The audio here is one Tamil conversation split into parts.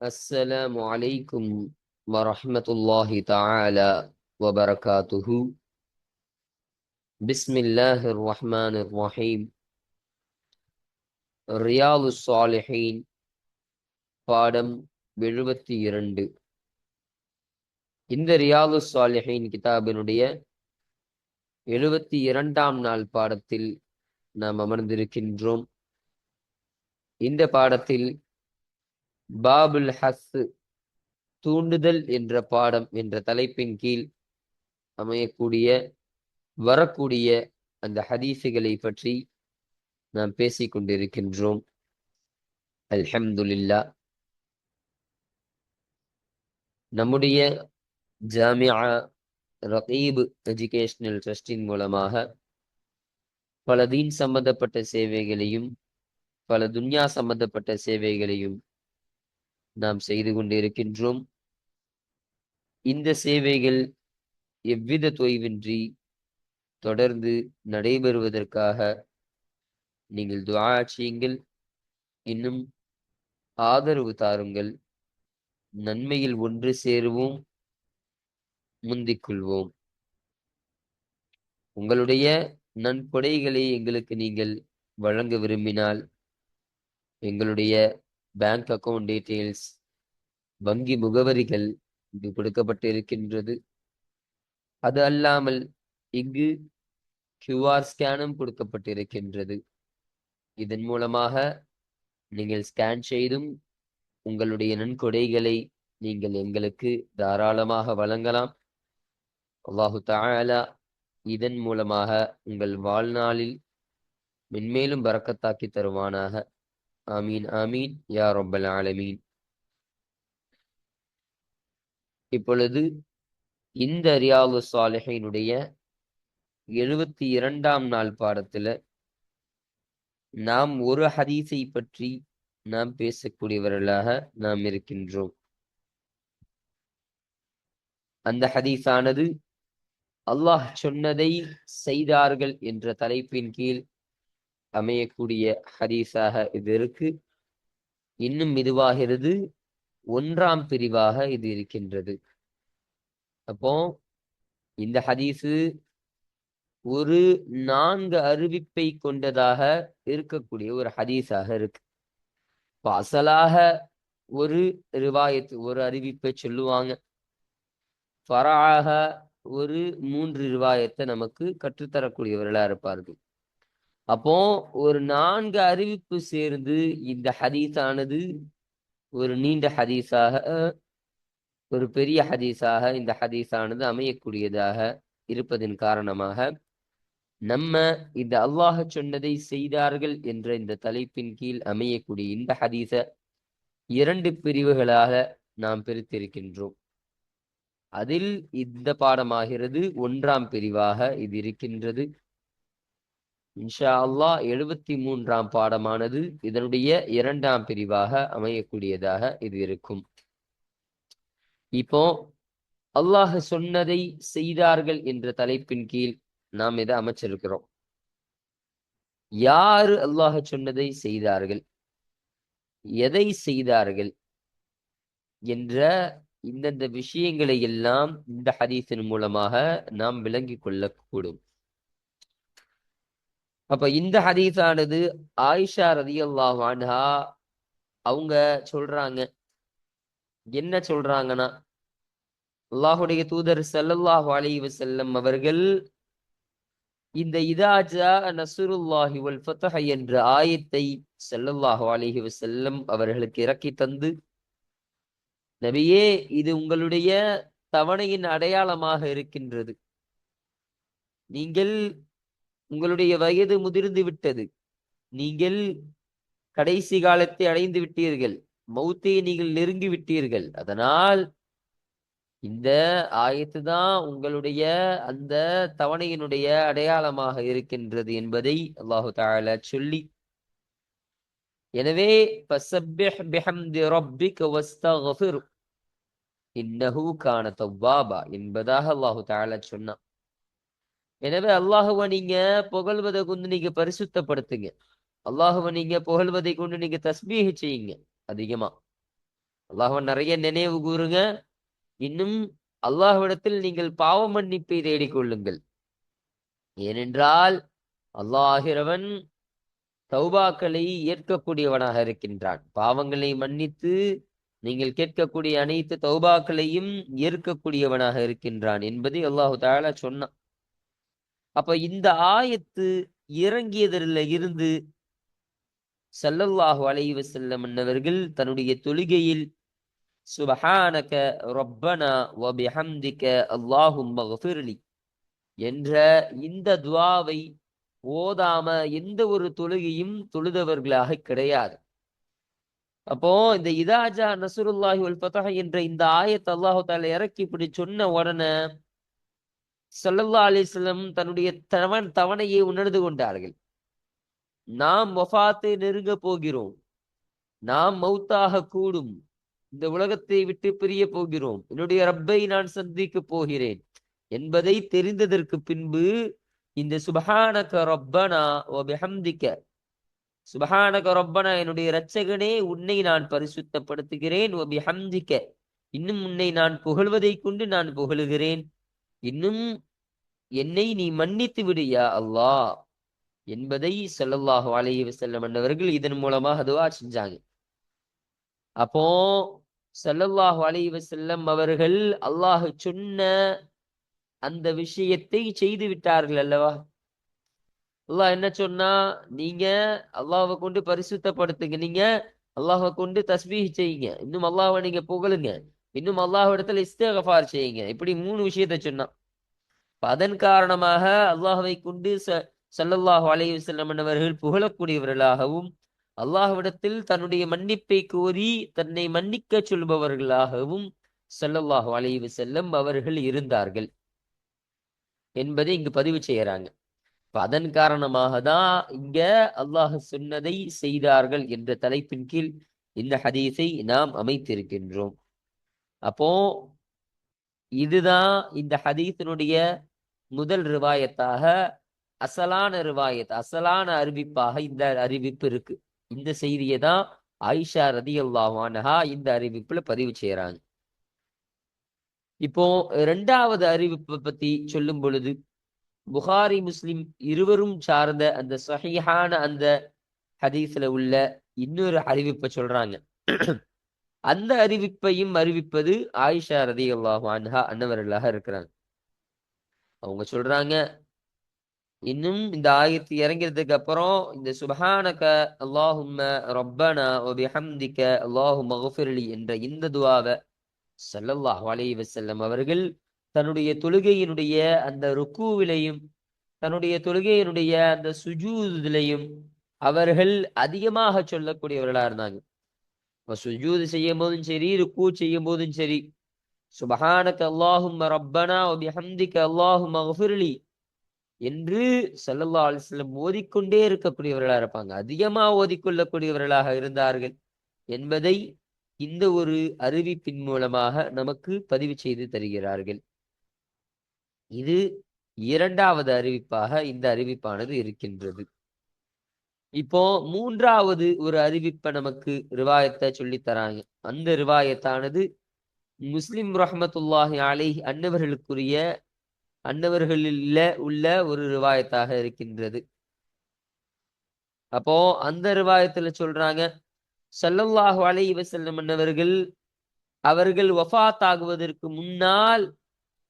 السلام عليكم ورحمة الله تعالى وبركاته بسم الله الرحمن الرحيم رياض الصالحين பாடம் எழுபத்தி இரண்டு இந்த ரியாது சாலிஹின் கிதாபினுடைய எழுபத்தி இரண்டாம் நாள் பாடத்தில் நாம் அமர்ந்திருக்கின்றோம் இந்த பாடத்தில் பாபுல் ஹஸ் தூண்டுதல் என்ற பாடம் என்ற தலைப்பின் கீழ் அமையக்கூடிய வரக்கூடிய அந்த ஹதீசுகளை பற்றி நாம் பேசிக் கொண்டிருக்கின்றோம். அல்ஹம்துலில்லா. நம்முடைய ஜாமியா ரகீப் எஜுகேஷனல் ட்ரஸ்டின் மூலமாக பல தீன் சம்பந்தப்பட்ட சேவைகளையும் பல துன்யா சம்பந்தப்பட்ட சேவைகளையும் நாம் செய்து கொண்டிருக்கின்றோம். இந்த சேவைகள் எவ்வித தொய்வின்றி தொடர்ந்து நடைபெறுவதற்காக நீங்கள் துவா செய்யுங்கள். இன்னும் ஆதரவு தாருங்கள். நன்மையில் ஒன்று சேருவோம். முந்திக் கொள்வோம். உங்களுடைய நன்கொடைகளை எங்களுக்கு நீங்கள் வழங்க விரும்பினால் எங்களுடைய பேங்க் அக்கவுண்ட் டீட்டெயில்ஸ் வங்கி முகவரிகள் இங்கு கொடுக்கப்பட்டு இருக்கின்றது அது அல்லாமல் இங்கு கியூஆர் ஸ்கேனும் கொடுக்கப்பட்டிருக்கின்றது. இதன் மூலமாக நீங்கள் ஸ்கேன் செய்தும் உங்களுடைய நன்கொடைகளை நீங்கள் எங்களுக்கு தாராளமாக வழங்கலாம். அல்லாஹு தாலா இதன் மூலமாக உங்கள் வாழ்நாளில் மென்மேலும் பறக்கத்தாக்கி தருவானாக. ஆமீன் ஆமீன் யா ரொப்பல் ஆலமீன் இப்பொழுது இந்த ரியாது சாலிஹினுடைய எழுபத்தி இரண்டாம் நாள் பாடத்துல நாம் ஒரு ஹதீஸை பற்றி நாம் பேசக்கூடியவர்களாக நாம் இருக்கின்றோம். அந்த ஹதீஸானது அல்லாஹ் சொன்னதை செய்தார்கள் என்ற தலைப்பின் கீழ் அமையக்கூடிய ஹதீஸாக இது இருக்கு. இன்னும் இதுவாகிறது ஒன்றாம் பிரிவாக இது இருக்கின்றது. அப்போ இந்த ஹதீஸு ஒரு நான்கு அறிவிப்பை கொண்டதாக இருக்கக்கூடிய ஒரு ஹதீஸாக இருக்கு. இப்போ அசலாக ஒரு ரிவாயத்து ஒரு அறிவிப்பை சொல்லுவாங்க. ஃபராக ஒரு மூன்று ரிவாயத்தை நமக்கு கற்றுத்தரக்கூடியவர்களாக இருப்பார்கள். அப்போ ஒரு நான்கு அறிவிப்பு சேர்ந்து இந்த ஹதீஸானது ஒரு நீண்ட ஹதீஸாக ஒரு பெரிய ஹதீஸாக இந்த ஹதீஸானது அமையக்கூடியதாக இருப்பதன் காரணமாக நம்ம இந்த அல்லாஹ சொன்னதை செய்தார்கள் என்ற இந்த தலைப்பின் கீழ் அமையக்கூடிய இந்த ஹதீஸ இரண்டு பிரிவுகளாக நாம் பிரித்திருக்கின்றோம். அதில் இந்த பாடமாகிறது ஒன்றாம் பிரிவாக இது இருக்கின்றது. இன்ஷா அல்லாஹ் எழுபத்தி மூன்றாம் பாடமானது இதனுடைய இரண்டாம் பிரிவாக அமையக்கூடியதாக இது இருக்கும். இப்போ அல்லாஹ் சொன்னதை செய்தார்கள் என்ற தலைப்பின் கீழ் நாம் இதை அமைச்சிருக்கிறோம். யாரு அல்லாஹ் சொன்னதை செய்தார்கள்? எதை செய்தார்கள்? என்ற இந்தந்த விஷயங்களை எல்லாம் இந்த ஹதீஸின் மூலமாக நாம் விளங்கிக் கொள்ளக்கூடும். அப்ப இந்த ஹதீஸானது ஆயிஷா ரதி அல்லாஹ் அவங்க சொல்றாங்க. என்ன சொல்றாங்கன்னா அல்லாஹுடைய தூதர் சல்லல்லாஹு அலைஹி செல்லம் அவர்கள் இந்த இதாஜா நசுருல்லாஹி வல் ஃபத்ஹ என்ற ஆயத்தை சல்லல்லாஹு அலைஹி வசல்லம் அவர்களுக்கு இறக்கி தந்து நபியே இது உங்களுடைய தவணையின் அடையாளமாக இருக்கின்றது. நீங்கள் உங்களுடைய வயது முதிர்ந்து விட்டது. நீங்கள் கடைசி காலத்தை அடைந்து விட்டீர்கள். மௌத்தை நீங்கள் நெருங்கி விட்டீர்கள். அதனால் இந்த ஆயத்து தான் உங்களுடைய அந்த தவணையினுடைய அடையாளமாக இருக்கின்றது என்பதை அல்லாஹு தால சொல்லி. எனவே இன்னஹு கான தவ்வாபா என்பதாக அல்லாஹு தால சொன்னான். எனவே அல்லாஹுவை நீங்க புகழ்வதை கொண்டு நீங்க பரிசுத்தப்படுத்துங்க. அல்லாஹுவை நீங்க புகழ்வதை கொண்டு நீங்க தஸ்பீஹ் செய்யுங்க அதிகமா. அல்லாஹ்வை நிறைய நினைவு கூறுங்க. இன்னும் அல்லாஹ்விடத்தில் நீங்கள் பாவ மன்னிப்பை தேடிக்கொள்ளுங்கள். ஏனென்றால் அல்லாஹிரவன் தௌபாக்களை ஏற்கக்கூடியவனாக இருக்கின்றான். பாவங்களை மன்னித்து நீங்கள் கேட்கக்கூடிய அனைத்து தௌபாக்களையும் ஏற்கக்கூடியவனாக இருக்கின்றான் என்பதை அல்லாஹு தாலா சொன்னான். அப்ப இந்த ஆயத்து இறங்கியதில் இருந்து சல்லல்லாஹு அலைவ செல்லம் மன்னவர்கள் தன்னுடைய தொழுகையில் சுபஹானக ரப்பனா வபிஹம்திக அல்லாஹும் மகஃபிர்லி என்ற இந்த துவாவை ஓதாம எந்த ஒரு தொழுகையும் தொழுதவர்களாக கிடையாது. அப்போ இந்த இதாஜா நசுருல்லாஹி உல் பதக என்ற இந்த ஆயத்தை அல்லாஹு தால இறக்கி இப்படி சொன்ன உடனே சொல்லல்லா அலிஸ்லம் தன்னுடைய தவன் தவணையை உணர்ந்து கொண்டார்கள். நாம் வஃபாத்தை நெருங்க போகிறோம். நாம் மௌத்தாக கூடும். இந்த உலகத்தை விட்டு பிரிய போகிறோம். என்னுடைய ரப்பை நான் சந்திக்க போகிறேன் என்பதை தெரிந்ததற்கு பின்பு இந்த சுபஹானக ரப்பனா ஓ பெஹம்திக்க சுபஹானக ரப்பனா என்னுடைய இரட்சகனே உன்னை நான் பரிசுத்தப்படுத்துகிறேன். ஓ பெஹம்திக்க இன்னும் உன்னை நான் புகழ்வதை கொண்டு நான் புகழுகிறேன். இன்னும் என்னை நீ மன்னித்து விடு யா அல்லாஹ். என்பதை செல்லல்லாஹு அலைஹி வஸல்லம் அன்னவர்கள் இதன் மூலமாக அதுவா செஞ்சாங்க. அப்போ செல்லல்லாஹு அலைஹி வஸல்லம் அவர்கள் அல்லாஹ் சொன்ன அந்த விஷயத்தை செய்து விட்டார்கள் அல்லவா? அல்லாஹ் என்ன சொன்னா நீங்க அல்லாஹ்வை கொண்டு பரிசுத்தப்படுத்துங்க. நீங்க அல்லாஹை கொண்டு தஸ்பீஹ் செய்யுங்க. இன்னும் அல்லாஹ்வை நீங்க புகழுங்க. இன்னும் அல்லாஹ் இடத்துல இஸ்திக்ஃபார் செய்யுங்க. இப்படி மூணு விஷயத்த சொன்னான். அதன் காரணமாக அல்லாஹுவை கொண்டு ச ஸல்லல்லாஹு அலைஹி வஸல்லம் அவர்கள் புகழக்கூடியவர்களாகவும் அல்லாஹ்விடத்தில் தன்னுடைய மன்னிப்பை கோரி தன்னை மன்னிக்க சொல்பவர்களாகவும் ஸல்லல்லாஹு அலைவு செல்லம் அவர்கள் இருந்தார்கள் என்பதை இங்கு பதிவு செய்யறாங்க. அதன் காரணமாக தான் இங்க அல்லாஹ் சொன்னதை செய்தார்கள் என்ற தலைப்பின் கீழ் இந்த ஹதீஸை நாம் அமைத்திருக்கின்றோம். அப்போ இதுதான் இந்த ஹதீஸினுடைய முதல் ரிவாயத்தாக அசலான ரிவாயத் அசலான அறிவிப்பாக இந்த அறிவிப்பு இருக்கு. இந்த செய்தியை தான் ஆயிஷா ரதி அல்லாஹானஹா இந்த அறிவிப்புல பதிவு செய்யறாங்க இப்போ இரண்டாவது அறிவிப்பை பத்தி சொல்லும் பொழுது புகாரி முஸ்லிம் இருவரும் சார்ந்த அந்த சஹிஹான அந்த ஹதீஸ்ல உள்ள இன்னொரு அறிவிப்பை சொல்றாங்க. அந்த அறிவிப்பையும் அறிவிப்பது ஆயிஷா ரதி அல்லாஹு அன்னவர்களாக இருக்கிறாங்க. அவங்க சொல்றாங்க இன்னும் இந்த ஆயத்து இறங்கிறதுக்கு அப்புறம் இந்த சுபஹானக அல்லாஹும்ம ரப்பனா ஒபிஹம்திக அல்லாஹு மகஃபிர்லி என்ற இந்த துவாவை சல்லல்லாஹ் அலைஹி வசல்லம் அவர்கள் தன்னுடைய தொழுகையினுடைய அந்த ருக்குவிலையும் தன்னுடைய தொழுகையினுடைய அந்த சுஜூதிலையும் அவர்கள் அதிகமாக சொல்லக்கூடியவர்களா இருந்தாங்க. இப்போ சுஜூது செய்யும் போதும் சரி ருக்கு செய்யும் போதும் சரி சுபஹானக அல்லாஹும் ரப்பனா ஒபிஹம்திக என்று சல்லல்லா அலிஸ்லம் ஓதிக்கொண்டே இருக்கக்கூடியவர்களா இருப்பாங்க. அதிகமா ஓதிக்கொள்ளக்கூடியவர்களாக இருந்தார்கள் என்பதை இந்த ஒரு அறிவிப்பின் மூலமாக நமக்கு பதிவு செய்து தருகிறார்கள். இது இரண்டாவது அறிவிப்பாக இந்த அறிவிப்பானது இருக்கின்றது. இப்போ மூன்றாவது ஒரு அறிவிப்பை நமக்கு ரிவாயத்தை சொல்லித் தராங்க. அந்த ரிவாயத்தானது முஸ்லிம் ரஹமத்துல்லாஹி அலை அன்னவர்களுக்குரிய அன்னவர்களில் உள்ள ஒரு ரிவாயத்தாக இருக்கின்றது. அப்போ அந்த ரிவாயத்துல சொல்றாங்க சல்லல்லாஹு அலை வசல்லம் அன்னவர்கள் அவர்கள் ஒஃபாத் ஆகுவதற்கு முன்னால்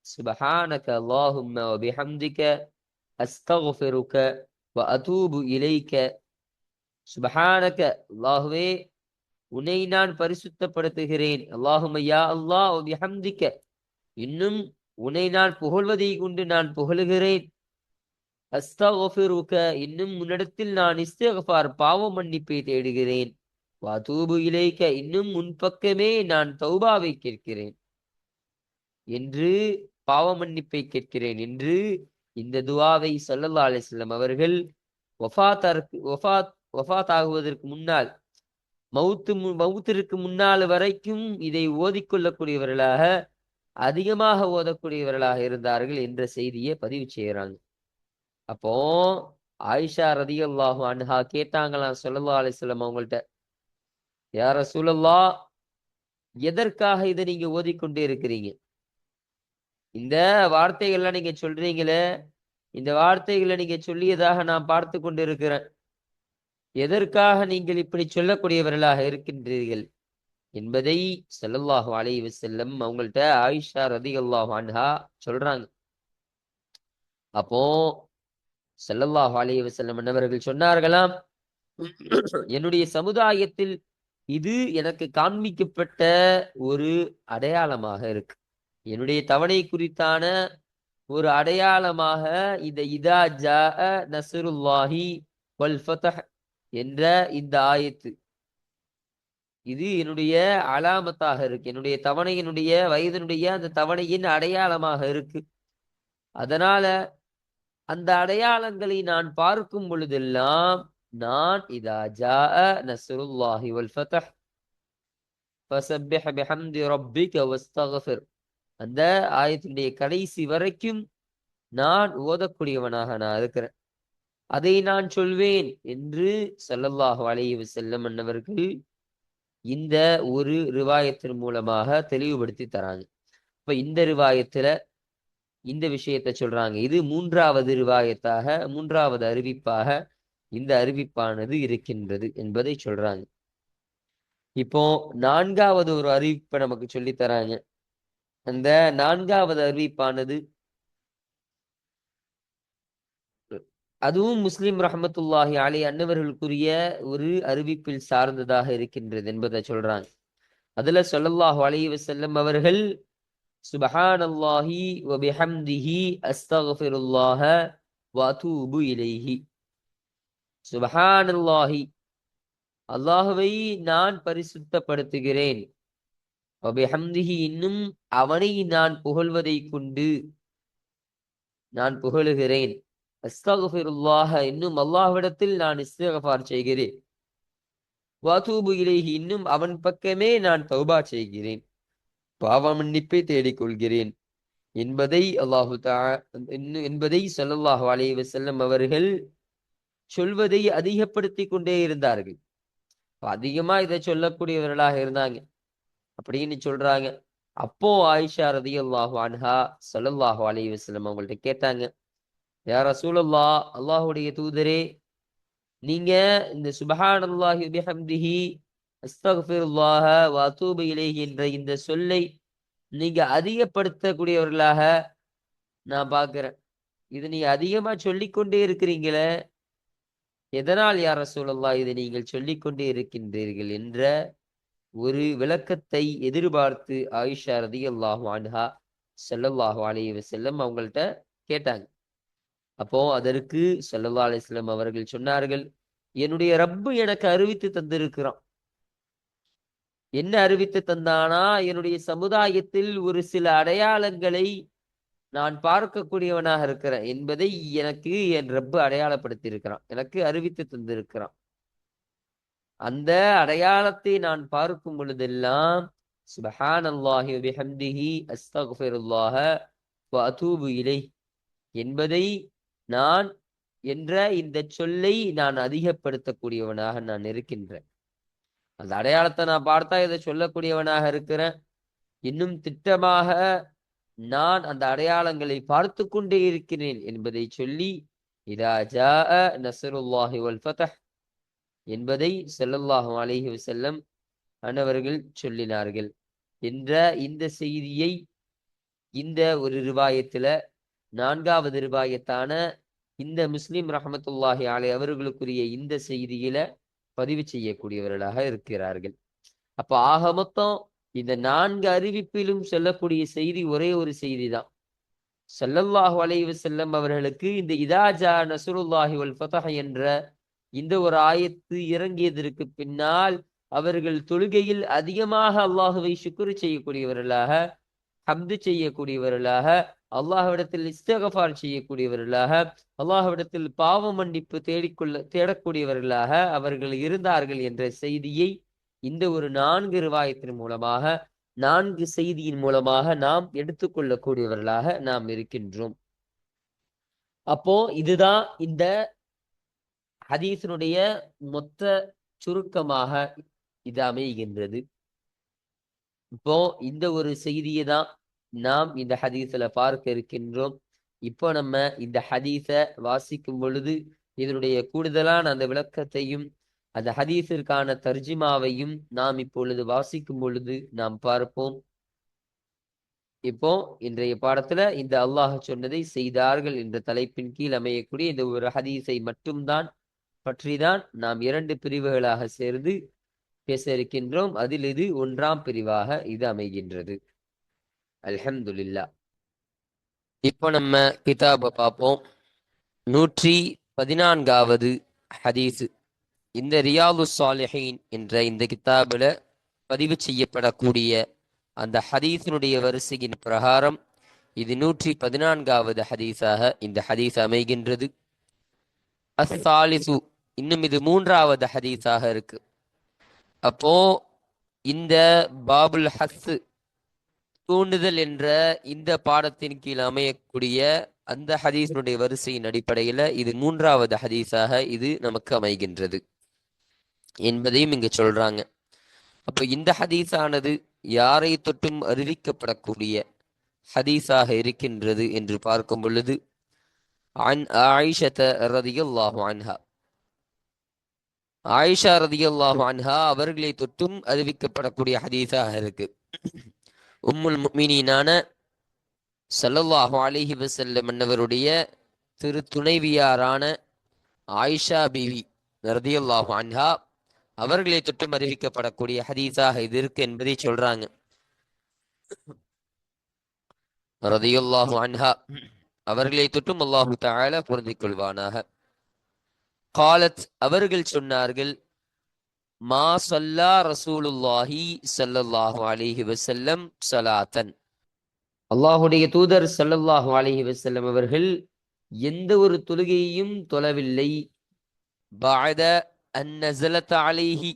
சுபஹானக அல்லாஹும்ம வபிஹம்திக அஸ்தகுஃபிருக்க வ அதூபு இலைக்க சுபஹானக அல்லாஹுவே உன்னை நான் பரிசுத்தப்படுத்துகிறேன். அல்லாஹுமையா அல்லாஹ் வ இன்னும் உன்னை நான் புகழ்வதை கொண்டு நான் புகழுகிறேன். அஸ்தக்ஃபிருக இன்னும் உன்னிடத்தில் நான் இஸ்தகஃபார் பாவ மன்னிப்பை தேடுகிறேன். வாதூபு இலைக்க இன்னும் முன்பக்கமே நான் தௌபாவை கேட்கிறேன். என்று பாவ மன்னிப்பை கேட்கிறேன் என்று இந்த துவாவை ஸல்லல்லாஹு அலைஹி அவர்கள் வஃபாத்தற்கு ஒஃபாத் ஒஃபாத் ஆகுவதற்கு முன்னால் மவுத்து மு- மவுத்திற்கு முன்னால் வரைக்கும் இதை ஓதிக்கொள்ளக்கூடியவர்களாக அதிகமாக ஓதக்கூடியவர்களாக இருந்தார்கள் என்ற செய்தியை பதிவு செய்கிறாங்க. அப்போ ஆயிஷா ரதியல்லாஹு அன்ஹா கேட்டாங்களாம் சொல்லல்லா அலைஹி அவங்கள்ட்ட யார சூழல்லா எதற்காக இதை நீங்க ஓதிக்கொண்டே இருக்கிறீங்க? இந்த வார்த்தைகள்லாம் நீங்க சொல்றீங்களே இந்த வார்த்தைகளை நீங்க சொல்லியதாக நான் பார்த்து கொண்டு இருக்கிறேன் எதற்காக நீங்கள் இப்படி சொல்லக்கூடியவர்களாக இருக்கின்றீர்கள்? என்பதை செல்லல்லாஹு அலைஹி செல்லம் அவங்கள்ட்ட ஆயிஷா ரதியல்லாஹு அன்ஹா சொல்றாங்க. அப்போ செல்லல்லாஹு அலைஹி செல்லம் என்னவர்கள் சொன்னார்களாம் என்னுடைய சமுதாயத்தில் இது எனக்கு காண்பிக்கப்பட்ட ஒரு அடையாளமாக இருக்கு. என்னுடைய தவணை குறித்தான ஒரு அடையாளமாக இந்த இதா ஜா நசருல்லாஹி வல் என்ற இந்த ஆயத்து. இது என்னுடைய அலாமத்தாக இருக்கு. என்னுடைய தவணையினுடைய வயதினுடைய அந்த தவணையின் அடையாளமாக இருக்கு. அதனால அந்த அடையாளங்களை நான் பார்க்கும் பொழுதெல்லாம் நான் இதா ஜா நசருல்லாஹி வல் ஃபதஹ். ஃபஸப்பிஹ் பிஹம்தி ரப்பிக வஸ்தக்ஃபிர் அந்த ஆயத்தினுடைய கடைசி வரைக்கும் நான் ஓதக்கூடியவனாக நான் இருக்கிறேன். அதை நான் சொல்வேன் என்று ஸல்லல்லாஹு அலைஹி செல்லம் அன்னவர்கள் இந்த ஒரு ரிவாயத்தின் மூலமாக தெளிவுபடுத்தி தராங்க. இப்ப இந்த ரிவாயத்துல இந்த விஷயத்தை சொல்றாங்க. இது மூன்றாவது ரிவாயத்தாக மூன்றாவது அறிவிப்பாக இந்த அறிவிப்பானது இருக்கின்றது என்பதை சொல்றாங்க. இப்போ நான்காவது ஒரு அறிவிப்பை நமக்கு சொல்லி தராங்க. அந்த நான்காவது அறிவிப்பானது அதுவும் முஸ்லிம் ரஹமத்துல்லாஹி அலி அன்னவர்களுக்குரிய ஒரு அறிவிப்பில் சார்ந்ததாக இருக்கின்றது என்பதை சொல்றாங்க. அதுல சொல்லல்லாஹு அலைஹி வசல்லம் அவர்கள் சுபஹானல்லாஹி வ பிஹம்திஹி அஸ்தக்ஃபிருல்லாஹ இலைஹி. சுபஹானல்லாஹி அல்லாஹுவை நான் பரிசுத்தப்படுத்துகிறேன். வ இன்னும் அவனை நான் புகழ்வதை கொண்டு நான் புகழுகிறேன். அஸ்தகுல்லாஹ இன்னும் அல்லாஹ்விடத்தில் நான் இஸ்திகஃபார் செய்கிறேன். வாதூபு இலேஹி இன்னும் அவன் பக்கமே நான் தௌபா செய்கிறேன். பாவ மன்னிப்பை தேடிக்கொள்கிறேன். என்பதை அல்லாஹு தா என்பதை ஸல்லல்லாஹு அலி வசல்லம் அவர்கள் சொல்வதை அதிகப்படுத்தி கொண்டே இருந்தார்கள். அதிகமா இதை சொல்லக்கூடியவர்களாக இருந்தாங்க. அப்படின்னு சொல்றாங்க. அப்போ ஆயிஷா ரதியல்லாஹு அன்ஹா ஸல்லல்லாஹு அலி வஸல்லம் அவங்கள்ட்ட கேட்டாங்க. யார் ரசூலல்லா அல்லாஹுடைய தூதரே நீங்க இந்த சுபஹானல்லாஹி பிஹம்திஹி அஸ்தக்ஃபிருல்லாஹ வ அதூபு என்ற இந்த சொல்லை நீங்க அதிகப்படுத்தக்கூடியவர்களாக நான் பார்க்கிறேன். இது நீங்க அதிகமா சொல்லிக்கொண்டே இருக்கிறீங்களே எதனால் யார் ரசூலல்லா இதை நீங்கள் சொல்லிக்கொண்டே இருக்கின்றீர்கள் என்ற ஒரு விளக்கத்தை எதிர்பார்த்து ஆயிஷா ரதியல்லாஹு அன்ஹா ஸல்லல்லாஹு அலைஹி செல்லம் அவங்கள்ட்ட கேட்டாங்க. அப்போ அதற்கு சல்லல்லா அலிஸ்லாம் அவர்கள் சொன்னார்கள் என்னுடைய ரப்பு எனக்கு அறிவித்து தந்திருக்கிறான். என்ன அறிவித்து தந்தானா? என்னுடைய சமுதாயத்தில் ஒரு சில அடையாளங்களை நான் பார்க்கக்கூடியவனாக இருக்கிறேன் என்பதை எனக்கு என் ரப்பு அடையாளப்படுத்தி இருக்கிறான் எனக்கு அறிவித்து தந்திருக்கிறான். அந்த அடையாளத்தை நான் பார்க்கும் பொழுதெல்லாம் சுபஹான் அல்லாஹி பிஹம்திஹி இலை என்பதை நான் என்ற இந்த சொல்லை நான் அதிகப்படுத்தக்கூடியவனாக நான் இருக்கின்றேன். அந்த அடையாளத்தை நான் பார்த்தா இதை சொல்லக்கூடியவனாக இருக்கிறேன். இன்னும் திட்டமாக நான் அந்த அடையாளங்களை பார்த்து கொண்டே இருக்கிறேன் என்பதை சொல்லி இராஜா நசருல்லாஹி வல் ஃபதஹ் என்பதை ஸல்லல்லாஹு அலைஹி வசல்லம் அன்னவர்கள் சொல்லினார்கள். என்ற இந்த செய்தியை இந்த ஒரு ரிவாயத்துல நான்காவது ரிவாயத்தான இந்த முஸ்லிம் ரஹமத்துல்லாஹி அலை அவர்களுக்குரிய இந்த செய்தியில பதிவு செய்யக்கூடியவர்களாக இருக்கிறார்கள். அப்ப ஆக மொத்தம் இந்த நான்கு அறிவிப்பிலும் சொல்லக்கூடிய செய்தி ஒரே ஒரு செய்தி தான் சல்லல்லாஹு அலைவு செல்லம் அவர்களுக்கு இந்த இதாஜா நசுருல்லாஹி வல் ஃபதஹ என்ற இந்த ஒரு ஆயத்து இறங்கியதற்கு பின்னால் அவர்கள் தொழுகையில் அதிகமாக அல்லாஹுவை சுக்குரு செய்யக்கூடியவர்களாக ஹம்து செய்யக்கூடியவர்களாக அல்லாஹ்விடத்தில் இஸ்தகஃபார் செய்யக்கூடியவர்களாக அல்லாஹ்விடத்தில் பாவ மன்னிப்பு தேடிக்கொள்ள தேடக்கூடியவர்களாக அவர்கள் இருந்தார்கள் என்ற செய்தியை இந்த ஒரு நான்கு ரிவாயத்தின் மூலமாக நான்கு செய்தியின் மூலமாக நாம் எடுத்துக்கொள்ளக்கூடியவர்களாக நாம் இருக்கின்றோம். அப்போ இதுதான் இந்த ஹதீஸினுடைய மொத்த சுருக்கமாக இது அமைகின்றது. இப்போ இந்த ஒரு செய்தியை தான் நாம் இந்த ஹதீஸில் பார்க்க இருக்கின்றோம். இப்போ நம்ம இந்த ஹதீஸை வாசிக்கும் பொழுது இதனுடைய கூடுதலான அந்த விளக்கத்தையும் அந்த ஹதீஸிற்கான தர்ஜிமாவையும் நாம் இப்பொழுது வாசிக்கும் பொழுது நாம் பார்ப்போம். இப்போ இன்றைய பாடத்துல இந்த அல்லாஹ் சொன்னதை செய்தார்கள் என்ற தலைப்பின் கீழ் அமையக்கூடிய இந்த ஒரு ஹதீஸை மட்டும்தான் பற்றிதான் நாம் இரண்டு பிரிவுகளாக சேர்ந்து பேச இருக்கின்றோம். அதில் இது ஒன்றாம் பிரிவாக இது அமைகின்றது. அல்ஹம்துல்லா இப்போ நம்ம கிதாபை பார்ப்போம். நூற்றி பதினான்காவது ஹதீஸு. இந்த ரியாது சாலிஹீன் என்ற இந்த கிதாபில் பதிவு செய்யப்படக்கூடிய அந்த ஹதீஸினுடைய வரிசையின் பிரகாரம் இது நூற்றி பதினான்காவது ஹதீஸாக இந்த ஹதீஸ் அமைகின்றது. அஸ்ஸாலிசு இன்னும் இது மூன்றாவது ஹதீஸாக இருக்கு. அப்போ இந்த பாபுல் ஹஸ் தூண்டுதல் என்ற இந்த பாடத்தின் கீழ் அமையக்கூடிய அந்த ஹதீஸினுடைய வரிசையின் அடிப்படையில இது மூன்றாவது ஹதீஸாக இது நமக்கு அமைகின்றது என்பதையும் இங்க சொல்றாங்க அப்ப இந்த ஹதீஸானது யாரை தொட்டும் அறிவிக்கப்படக்கூடிய ஹதீஸாக இருக்கின்றது என்று பார்க்கும் பொழுது عن عائشة رضي الله عنها ஆயிஷா ரதியல்லாஹு அன்ஹா அவர்களை தொட்டும் அறிவிக்கப்படக்கூடிய ஹதீஸாக இருக்கு உம்முல் முக்மினான சல்லல்லாஹு அலிஹி வஸல்லம் என்னவருடைய திரு துணைவியாரான ஆயிஷா பிவி நரதியுல்லாஹு அன்ஹா அவர்களை தொட்டும் அறிவிக்கப்படக்கூடிய ஹதீஸாக இது இருக்கு என்பதை சொல்றாங்க. ரதியுல்லாஹு அன்ஹா அவர்களை தொட்டும் அல்லாஹு தஆலா பொருந்திக் கொள்வானாக. காலத் அவர்கள் சொன்னார்கள் மா சல்லா ரசூலுல்லாஹி சல்லல்லாஹு அலிஹி வசல்லம் சலாத்தன் அல்லாஹுடைய தூதர் சல்லல்லாஹு அலிஹி வசல்லம் அவர்கள் எந்த ஒரு தொழுகையையும் தொழவில்லை. பாத அந்நசலத் அலிஹி.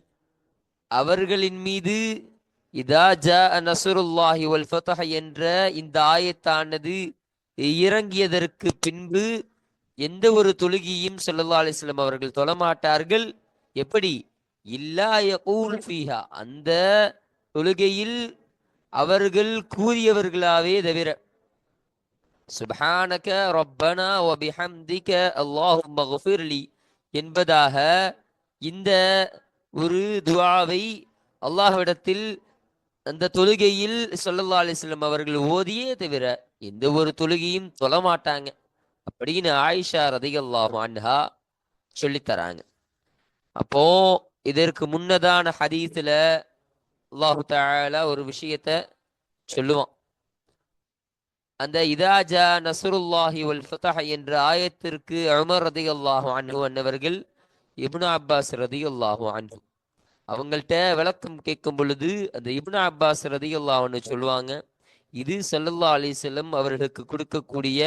அவர்களின் மீது இதா ஜா நஸ்ருல்லாஹி வல் ஃபதஹ என்ற இந்த ஆயத்தானது இறங்கியதற்கு பின்பு எந்த ஒரு தொழுகையும் ஸல்லல்லாஹு அலிஸ்லம் அவர்கள் தொழமாட்டார்கள். எப்படி? இல்லா யகூல் ஃபீஹா. அந்த தொழுகையில் அவர்கள் கூறியவர்களாவே தவிர சுபஹானக ரப்பனா வ அல்லாஹும் அல்லாஹும்ம என்பதாக இந்த ஒரு துவாவை அல்லாஹ்விடத்தில் அந்த தொழுகையில் சொல்லல்லா அலிஸ்லம் அவர்கள் ஓதியே தவிர எந்த ஒரு தொழுகையும் தொழ மாட்டாங்க அப்படின்னு ஆயிஷா ரதிகல்லாஹ் அன்ஹா சொல்லித் தராங்க. அப்போ இதற்கு முன்னதான ஹதீஸ்ல அல்லாஹு தாலா ஒரு விஷயத்த சொல்லுவான். அந்த இதாஜா நசருல்லாஹி வல் ஃபதஹ் என்ற ஆயத்திற்கு அமர் ரதி அல்லாஹு அன்ஹு அன்னவர்கள் இப்னு அப்பாஸ் ரதியல்லாஹு அன்ஹு. அவங்கள்ட்ட விளக்கம் கேட்கும் பொழுது அந்த இப்னு அப்பாஸ் ரதி அல்லாஹ்னு சொல்லுவாங்க இது சல்லல்லா அலிசல்லம் அவர்களுக்கு கொடுக்கக்கூடிய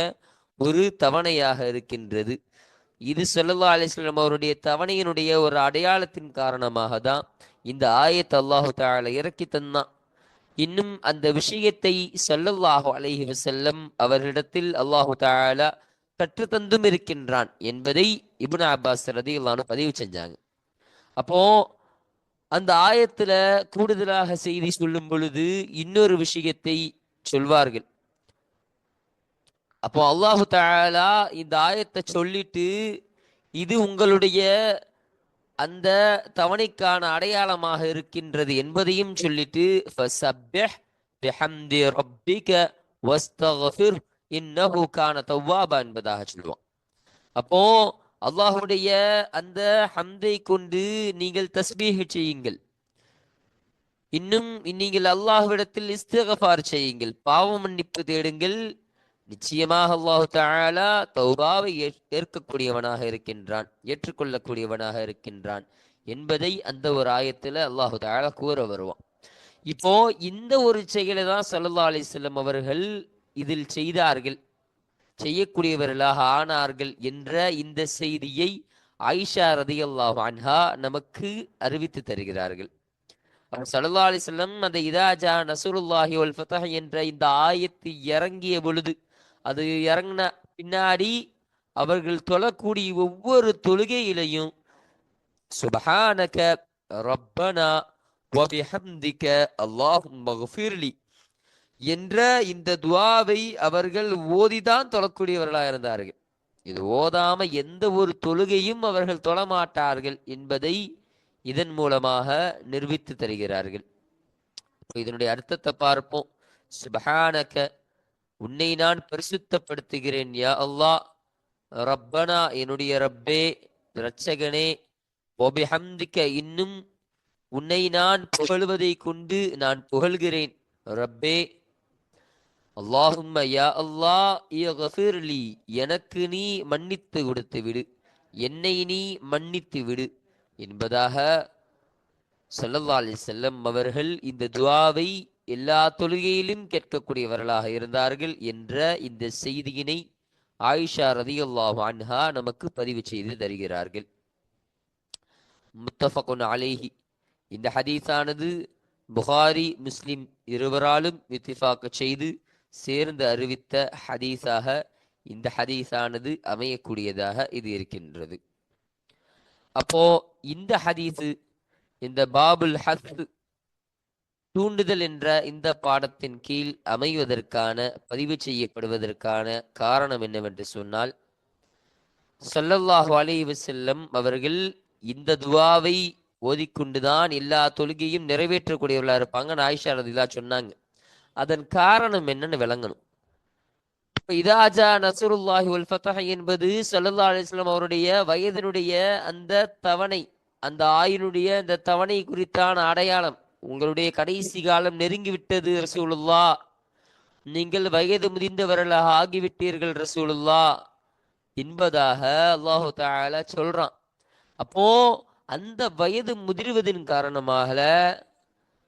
ஒரு தவணையாக இருக்கின்றது. இது செல்லல்லா அலிஸ்லம் அவருடைய தவணையினுடைய ஒரு அடையாளத்தின் காரணமாக தான் இந்த ஆயத் அல்லாஹு தஆலா இறக்கி தந்தான். இன்னும் அந்த விஷயத்தை ஸல்லல்லாஹு அலஹி வசல்லம் அவர்களிடத்தில் அல்லாஹு தஆலா கற்றுத்தந்தும் இருக்கின்றான் என்பதை இபுன் அப்பாஸ் ரதியல்லாஹு பதிவு செஞ்சாங்க. அப்போ அந்த ஆயத்துல கூடுதலாக செய்தி சொல்லும் பொழுது இன்னொரு விஷயத்தை சொல்வார்கள். அப்போ அல்லாஹு தாலா இந்த ஆயத்தை சொல்லிட்டு இது உங்களுடைய அந்த தவணைக்கான அடையாளமாக இருக்கின்றது என்பதையும் சொல்லிட்டு ரப்பிக என்பதாக சொல்லுவான் அப்போ அல்லாஹுடைய அந்த ஹம்தை கொண்டு நீங்கள் தஸ்பீக செய்யுங்கள். இன்னும் நீங்கள் அல்லாஹ்விடத்தில் இஸ்திகஃபார் செய்யுங்கள். பாவ மன்னிப்பு தேடுங்கள். நிச்சயமாக அல்லாஹு தாலா தௌபாவை ஏற்- ஏற்கக்கூடியவனாக இருக்கின்றான் ஏற்றுக்கொள்ளக்கூடியவனாக இருக்கின்றான் என்பதை அந்த ஒரு ஆயத்துல அல்லாஹு தாலா கூற வருவான். இப்போ இந்த ஒரு செயலை தான் சல்லா அலிஸ்லம் அவர்கள் இதில் செய்தார்கள் செய்யக்கூடியவர்களாக ஆனார்கள் என்ற இந்த செய்தியை ஆயிஷா ரதியல்லாஹு அன்ஹா நமக்கு அறிவித்து தருகிறார்கள். அப்ப அலிஸ்லம் அந்த இதாஜா நசூருல்லாஹி வல் ஃபத்ஹ் என்ற இந்த ஆயத்து இறங்கிய பொழுது அது இறங்கின பின்னாடி அவர்கள் தொழக்கூடிய ஒவ்வொரு தொழுகையிலையும் சுபஹானக ரப்பனா வபிஹம்திக அல்லாஹும் மகஃபிர்லி என்ற இந்த துவாவை அவர்கள் ஓதிதான் தொழக்கூடியவர்களாக இருந்தார்கள். இது ஓதாம எந்த ஒரு தொழுகையும் அவர்கள் தொழமாட்டார்கள் என்பதை இதன் மூலமாக நிரூபித்து தருகிறார்கள். இதனுடைய அர்த்தத்தை பார்ப்போம். சுபஹானக உன்னை நான் பரிசுத்தப்படுத்துகிறேன் யா அல்லாஹ். ரப்பனா என்னுடைய ரப்பே இரட்சகனே ஒபிஹம்திக்க இன்னும் உன்னை நான் புகழ்வதை கொண்டு நான் புகழ்கிறேன் ரப்பே. அல்லாஹும் யா அல்லாஹ் இயஃபிர்லி எனக்கு நீ மன்னித்து கொடுத்து விடு என்னை நீ மன்னித்து விடு என்பதாக சல்லல்லா அலி செல்லம் அவர்கள் இந்த துவாவை எல்லா தொழுகையிலும் கேட்கக்கூடியவர்களாக இருந்தார்கள் என்ற இந்த செய்தியினை ஆயிஷா ரதியுல்லாஹ் அன்ஹா நமக்கு பதிவு செய்து தருகிறார்கள். முத்தஃபகுன் அலேஹி. இந்த ஹதீஸானது புகாரி முஸ்லிம் இருவராலும் இத்திஃபாக்கு செய்து சேர்ந்து அறிவித்த ஹதீஸாக இந்த ஹதீஸானது அமையக்கூடியதாக இது இருக்கின்றது. அப்போ இந்த ஹதீஸு இந்த பாபுல் ஹஸ் தூண்டுதல் என்ற இந்த பாடத்தின் கீழ் அமைவதற்கான பதிவு செய்யப்படுவதற்கான காரணம் என்னவென்று சொன்னால் சொல்லல்லாஹு அலைவு செல்லம் அவர்கள் இந்த துவாவை ஓதிக்கொண்டுதான் எல்லா தொழுகையும் நிறைவேற்றக்கூடியவர்களா இருப்பாங்க ஆயிஷா ரதிலா சொன்னாங்க. அதன் காரணம் என்னன்னு விளங்கணும். இப்போ இதாஜா நசருல்லாஹி உல் ஃபத்தஹ் என்பது ஸல்லல்லாஹு அலிஸ்லாம் அவருடைய வயதினுடைய அந்த தவணை அந்த ஆயினுடைய அந்த தவணை குறித்தான அடையாளம். உங்களுடைய கடைசி காலம் நெருங்கிவிட்டது ரசூலுல்லா. நீங்கள் வயது முதிர்ந்தவர்களாக ஆகிவிட்டீர்கள் ரசூலுல்லா. என்பதாக அல்லாஹு தாலா சொல்றான். அப்போ அந்த வயது முதிர்வதின் காரணமாக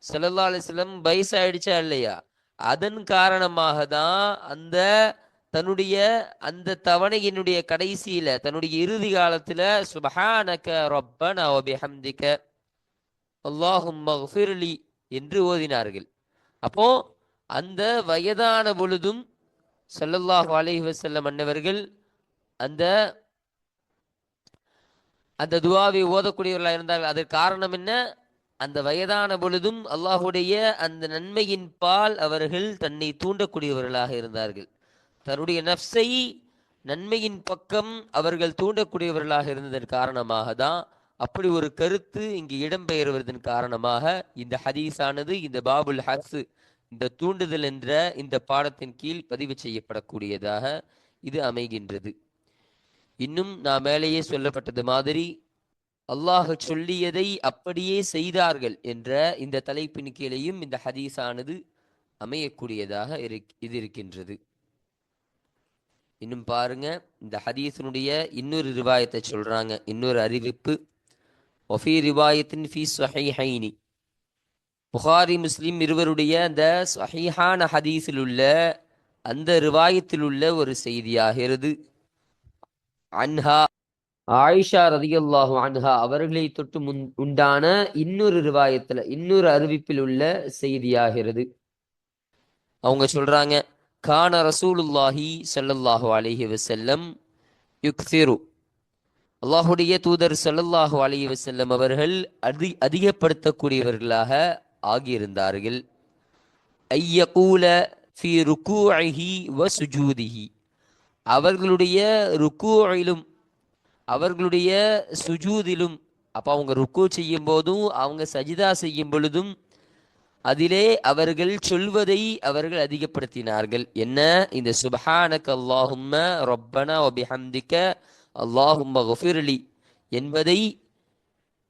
ஸல்லல்லாஹு அலைஹி வயசாயிடுச்சா இல்லையா? அதன் காரணமாக தான் அந்த தன்னுடைய அந்த தவணையினுடைய கடைசியில தன்னுடைய இறுதி காலத்துல சுபஹானக ரப்பனா நான் பிஹம்திக அல்லாஹும் மஃபிர்லி என்று ஓதினார்கள். அப்போ அந்த வயதான பொழுதும் சல்லல்லாஹு அலஹி வசல்லம் அன்னவர்கள் அந்த அந்த துவாவை ஓதக்கூடியவர்களாக இருந்தார்கள். அதற்கு காரணம் என்ன? அந்த வயதான பொழுதும் அல்லாஹுடைய அந்த நன்மையின் பால் அவர்கள் தன்னை தூண்டக்கூடியவர்களாக இருந்தார்கள். தன்னுடைய நஃப்ஸை நன்மையின் பக்கம் அவர்கள் தூண்டக்கூடியவர்களாக இருந்ததன் காரணமாக தான் அப்படி ஒரு கருத்து இங்கு இடம்பெயர்வதன் காரணமாக இந்த ஹதீஸானது இந்த பாபுல் ஹஸ் இந்த தூண்டுதல் என்ற இந்த பாடத்தின் கீழ் பதிவு செய்யப்படக்கூடியதாக இது அமைகின்றது. இன்னும் நான் மேலேயே சொல்லப்பட்டது மாதிரி அல்லாஹ் சொல்லியதை அப்படியே செய்தார்கள் என்ற இந்த தலைப்பின் கீழேயும் இந்த ஹதீஸானது அமையக்கூடியதாக இருக்- இது இருக்கின்றது. இன்னும் பாருங்க இந்த ஹதீஸினுடைய இன்னொரு ரிவாயத்தை சொல்றாங்க இன்னொரு அறிவிப்பு. ஒஃபி ரிவாயத்தின் ஃபி ஸ்வஹைஹைனி புகாரி முஸ்லீம் இருவருடைய அந்த ஸ்வஹீஹான ஹதீஸில் உள்ள அந்த ரிவாயத்தில் உள்ள ஒரு செய்தியாகிறது. அன்ஹா ஆயிஷா ரதியுல்லாஹு அன்ஹா அவர்களை தொட்டு முன் உண்டான இன்னொரு ரிவாயத்தில் இன்னொரு அறிவிப்பில் உள்ள செய்தியாகிறது. அவங்க சொல்றாங்க கான ரசூலுல்லாஹி சல்லல்லாஹு அலைஹி வசல்லம் யுக்திரு அல்லாஹுடைய தூதர் சல்லல்லாஹு அலி வசல்லம் அவர்கள் அதி அதிகப்படுத்தக்கூடியவர்களாக ஆகியிருந்தார்கள். ஐயகூல ஃபி ருக்கூஇஹி வ சுஜூதிஹி அவர்களுடைய ருக்கூயிலும் அவர்களுடைய சுஜூதிலும் அப்போ அவங்க ருக்கு செய்யும் போதும் அவங்க சஜிதா செய்யும் பொழுதும் அதிலே அவர்கள் சொல்வதை அவர்கள் அதிகப்படுத்தினார்கள். என்ன? இந்த சுபஹானக் அல்லாஹும்ம ரொப்பனா ஒபிஹம்திக்க அல்லாஹும் கஃபிர்லி என்பதை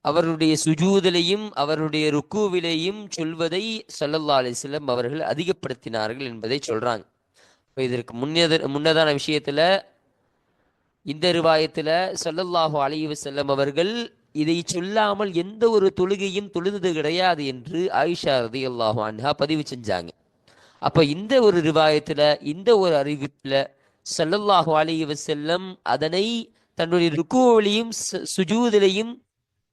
அவருடைய சுஜூதிலையும் அவருடைய ருக்குவிலையும் சொல்வதை சல்லல்லா அலைஹி அவர்கள் அதிகப்படுத்தினார்கள் என்பதை சொல்றாங்க. இப்போ இதற்கு முன்னத முன்னதான விஷயத்துல இந்த ரிவாயத்துல ஸல்லல்லாஹு அலைஹி செல்லம் அவர்கள் இதை சொல்லாமல் எந்த ஒரு தொழுகையும் தொழுது கிடையாது என்று ஆயிஷா ரதியல்லாஹு அன்ஹா பதிவு செஞ்சாங்க. அப்போ இந்த ஒரு ரிவாயத்தில் இந்த ஒரு அறிவிப்பில் செல்லல்லாஹு அலைஹி செல்லம் அதனை தன்னுடைய ருக்குவிலையும் சு- சுஜூதிலையும்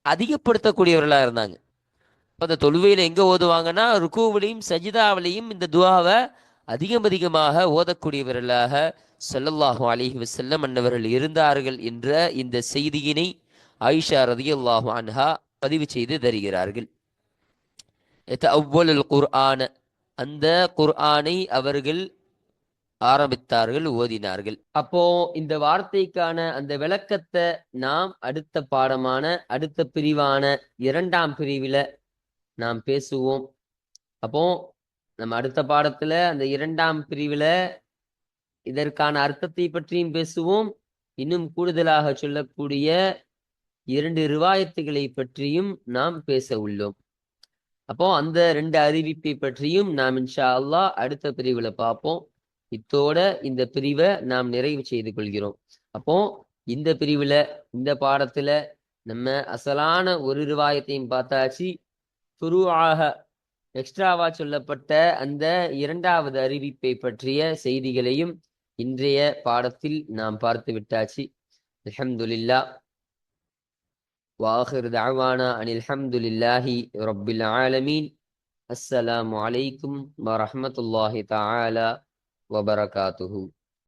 அதிகப்படுத்தக்கூடியவர்களாக இருந்தாங்க. இப்போ அந்த தொழுவையில் எங்கே ஓதுவாங்கன்னா ருக்குவிலையும் சஜிதாவிலையும் இந்த துவாவை அதிகம் அதிகமாக ஓதக்கூடியவர்களாக செல்லல்லாஹு அலைஹி செல்லம் அன்னவர்கள் இருந்தார்கள் என்ற இந்த செய்தியினை ஆயிஷா ரதியல்லாஹு அன்ஹா பதிவு செய்து தருகிறார்கள். அவ்வளல் குர்ஆன அந்த குர்ஆனை அவர்கள் ஆரம்பித்தார்கள் ஓதினார்கள். அப்போ இந்த வார்த்தைக்கான அந்த விளக்கத்தை நாம் அடுத்த பாடமான அடுத்த பிரிவான இரண்டாம் பிரிவில நாம் பேசுவோம். அப்போ நம்ம அடுத்த பாடத்துல அந்த இரண்டாம் பிரிவுல இதற்கான அர்த்தத்தை பற்றியும் பேசுவோம். இன்னும் கூடுதலாக சொல்லக்கூடிய இரண்டு ரிவாயத்துகளை பற்றியும் நாம் பேச உள்ளோம். அப்போ அந்த ரெண்டு அறிவிப்பை பற்றியும் நாம் இன்ஷா அல்லாஹ் அடுத்த பிரிவுல பார்ப்போம். இத்தோட இந்த பிரிவை நாம் நிறைவு செய்து கொள்கிறோம் அப்போ இந்த பிரிவுல இந்த பாடத்துல நம்ம அசலான ஒரு ரிவாயத்தையும் பார்த்தாச்சு துருவாக எக்ஸ்ட்ராவா சொல்லப்பட்ட அந்த இரண்டாவது அறிவிப்பை பற்றிய செய்திகளையும் இன்றைய பாடத்தில் நாம் பார்த்து விட்டாச்சு அல்ஹம்துலில்லா وآخر دعوانا أن الحمد لله رب العالمين السلام عليكم ورحمة الله تعالى wabarakatuh.